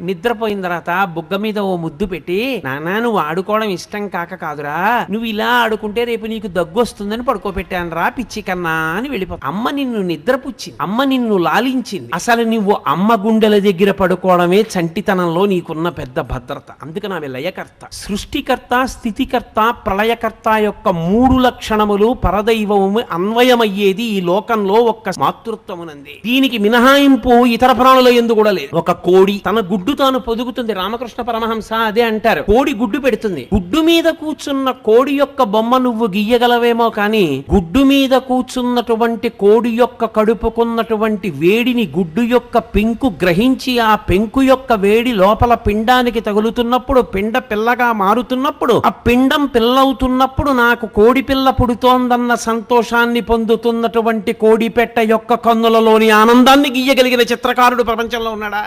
నిద్రపోయిన తర్వాత బుగ్గ మీద ఓ ముద్దు పెట్టి నానా నువ్వు ఆడుకోవడం ఇష్టం కాక కాదురా. నువ్వు ఇలా ఆడుకుంటే రేపు నీకు దగ్గు వస్తుందని పడుకోబెట్టాను రా పిచ్చి కన్నా అని వెళ్ళిపో. అమ్మ నిన్ను నిద్రపుచ్చింది. అమ్మ నిన్ను లాలించింది. అసలు నువ్వు అమ్మ గుండెల దగ్గర పడుకోవడమే చంటితనంలో నీకున్న పెద్ద భద్రత. అందుకని ఆమె లయకర్త సృష్టికర్త స్థితికర్త ప్రళయకర్త యొక్క మూడు లక్షణములు పరదైవము అన్వయమయ్యేది ఈ లోకంలో ఒక్క మాతృత్వమునంది. దీనికి మినహాయింపు ఇతర ప్రాణుల ఎందు కూడా లేదు. ఒక కోడి తన గుడ్డు తాను పొదుగుతుంది రామకృష్ణ పరమహంస అదే అంటారు. కోడి గుడ్డు పెడుతుంది. గుడ్డు మీద కూర్చున్న కోడి యొక్క బొమ్మ నువ్వు గీయగలవేమో కానీ గుడ్డు మీద కూర్చున్నటువంటి కోడి యొక్క కడుపుకున్నటువంటి వేడిని గుడ్డు యొక్క పెంకు గ్రహించి ఆ పెంకు యొక్క వేడి లోపల పిండానికి తగులుతున్నప్పుడు పిండ పిల్లగా మారుతున్నప్పుడు ఆ పిండం పిల్లవుతున్నప్పుడు నాకు కోడి పిల్ల పుడుతోందన్న సంతోషాన్ని పొందుతున్నటువంటి కోడి పెట్ట యొక్క కన్నులలోని ఆనందాన్ని గీయగలిగిన చిత్రకారుడు ప్రపంచంలో ఉన్నాడా?